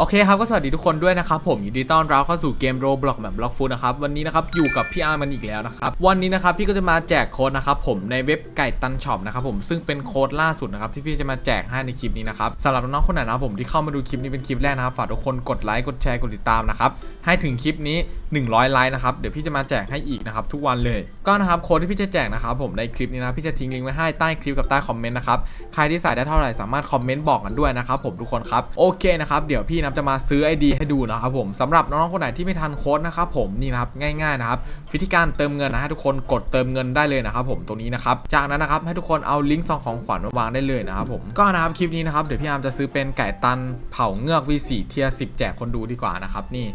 โอเคครับก็สวัสดีทุกคนด้วยนะครับผมยินดีต้อนรับเข้าสู่เกมโรบล็อกแบบบล็อกฟูนะครับวันนี้นะครับอยู่กับพี่อาร์มันอีกแล้วนะครับวันนี้นะครับพี่ก็จะมาแจกโค้ดนะครับผมในเว็บไก่ตันช็อปนะครับผมซึ่งเป็นโค้ดล่าสุดนะครับที่พี่จะมาแจกให้ในคลิปนี้นะครับสำหรับน้องๆคนไหนนะครับผมที่เข้ามาดูคลิปนี้เป็นคลิปแรกนะครับฝากทุกคนกดไลค์กดแชร์กดติดตามนะครับให้ถึงคลิปนี้ 100 ไลค์นะครับเดี๋ยวพี่จะมาแจกให้อีกนะครับทุกวันเลยก็นะครับโค้ดที่พี่จะแจกนะครับผมในคลิปนี้นะพี่จะทิ้งลิงก์ไว้ให้ใต้คลิปกับใต้คอมเมนต์นะครับใครที่ใส่ได้เท่าไหร่สามารถคอมเมนต์บอกกันด้วยนะครับผมทุกคนครับโอเคนะครับเดี๋ยวพี่นะจะมาซื้อ ID ให้ดูนะครับผมสำหรับน้องๆคนไหนที่ไม่ทันโค้ดนะครับผมนี่นะครับง่ายๆนะครับวิธีการเติมเงินนะให้ทุกคนกดเติมเงินได้เลยนะครับผมตรงนี้นะครับจากนั้นนะครับให้ทุกคนเอาลิงก์ซองของขวัญมาวางได้เลยนะครับผมก็นะครับคลิปนี้นะครับเดี๋ยวพี่อาร์มจะซื้อเป็นไก่ตันเผาเงือก V4 เทียร์10 แจกคนดูดีกว่านะครับนี่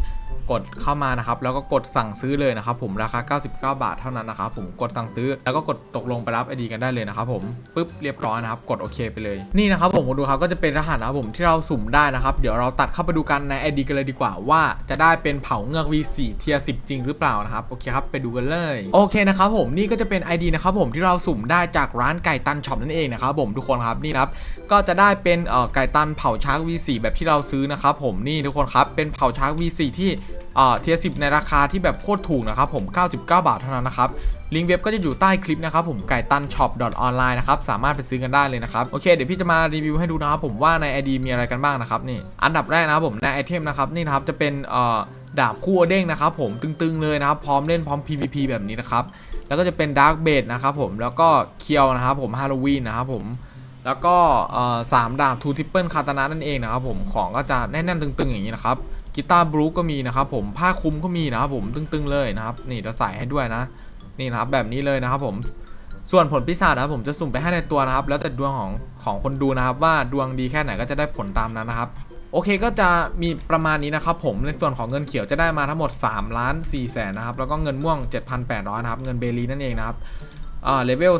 กดเข้ามานะครับแล้วก็กดสั่งซื้อเลยนะครับผมราคา 99 บาทเท่านั้นนะครับผมกดสั่งซื้อ แล้วก็กดตกลงไปรับ ID กันได้เลยนะครับผมปึ๊บเรียบร้อยนะครับกดโอเคไปเลยนี่นะครับผมดูครับก็จะเป็นรหัสนะครับผมที่เราสุ่มได้นะครับเดี๋ยวเราตัดเข้าไปดูกันใน ID กันเลยดีกว่าว่าจะได้เป็นเผาเงือก V4 เทียร์10 จริงหรือเปล่านะครับ โอเคครับ ไปดูกันเลย โอเคนะครับผมนี่ก็จะเป็น ID นะครับผมที่เราสุ่มได้จากร้านไก่ตันช็อปนั่นเองนะครับผมทุกคนครับนี่นะครับก็จะได้เป็นเอ่อไก่ตันเผาช้าง V4 แบบที่เราซื้อนะครับผมนี่ทุกคนครับเป็นเผาช้าง V4 ที่ เทียร์10ในราคาที่แบบโคตรถูกนะครับผม 99 บาทเท่านั้นนะครับลิงก์เว็บก็จะอยู่ใต้คลิปนะครับผมไก่ตันช็อปดอทออนไลน์นะครับสามารถไปซื้อกันได้เลยนะครับโอเคเดี๋ยวพี่จะมารีวิวให้ดูนะครับผมว่าใน ID มีอะไรกันบ้างนะครับนี่อันดับแรกนะครับผมในไอเทมนะครับนี่นะครับจะเป็นดาบคู่เด้งนะครับผมตึงๆเลยนะครับพร้อมเล่นพร้อม PVP แบบนี้นะครับแล้วก็จะเป็นดาร์กเบดนะครับผมแล้วก็เคียวนะครับผมฮาโลวีนนะครับผมแล้วก็สามดาบทูทิปเปิลคาตานะนั่นเองนะครับผมของก็จะแน่นๆตึงๆอย่างนี้นะครับ กีตาร์บลูก็มีนะครับผมผ้าคลุมก็มีนะครับผมตึงๆเลยนะครับ นี่จะใส่ให้ด้วยนะ นี่นะครับแบบนี้เลยนะครับผมส่วนผลพิศาจนะครับผมจะสุ่มไปให้ในตัวนะครับ แล้วแต่ดวงของของคนดูนะครับ ว่าดวงดีแค่ไหนก็จะได้ผลตามนั้นนะครับ โอเคก็จะมีประมาณนี้นะครับผมในส่วนของเงินเขียวจะได้มาทั้งหมด3ล้าน4แสนนะครับแล้วก็เงินม่วง 7,800นะครับเงินเบลีนั่นเองนะครับ อ่าเลเวล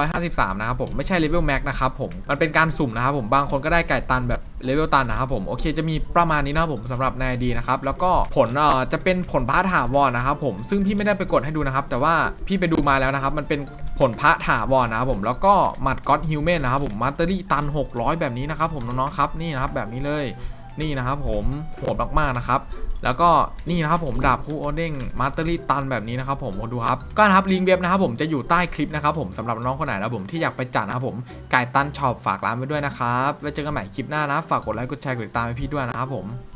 2,553 นะครับผมไม่ใช่เลเวลแม็กนะครับผมมันเป็นการสุ่มนะครับผมบางคนก็ได้ไก่ตันแบบเลเวลตันนะครับผมโอเคจะมีประมาณนี้นะครับผมสำหรับในดีนะครับแล้วก็ผลเอ่อจะเป็นผลพระถาวรนะครับผมซึ่งพี่ไม่ได้ไปกดให้ดูนะครับ แต่ว่าพี่ไปดูมาแล้วนะครับ มันเป็นผลพระถาวรนะครับผมแล้วก็มัดก็อดฮิวแมนนะครับผมมาสเตอรี่ตัน 600 แบบนี้นะครับผมน้องๆครับนี่นะครับแบบนี้เลยนี่นะครับผมโหดมากๆนะครับ แล้วก็นี่นะครับผมดาบคู่โอเด้งมาสเตอรี่ตันแบบนี้นะครับผมดูครับก็นะครับลิงก์เว็บนะครับผมจะอยู่ใต้คลิปนะครับผมสำหรับน้องคนไหนนะผมที่อยากไปจัดนะครับผมไก่ตันช็อปฝากร้านไว้ด้วยนะครับไว้เจอกันใหม่คลิปหน้านะฝากกดไลค์กดแชร์กดติดตามให้พี่ด้วยนะครับผม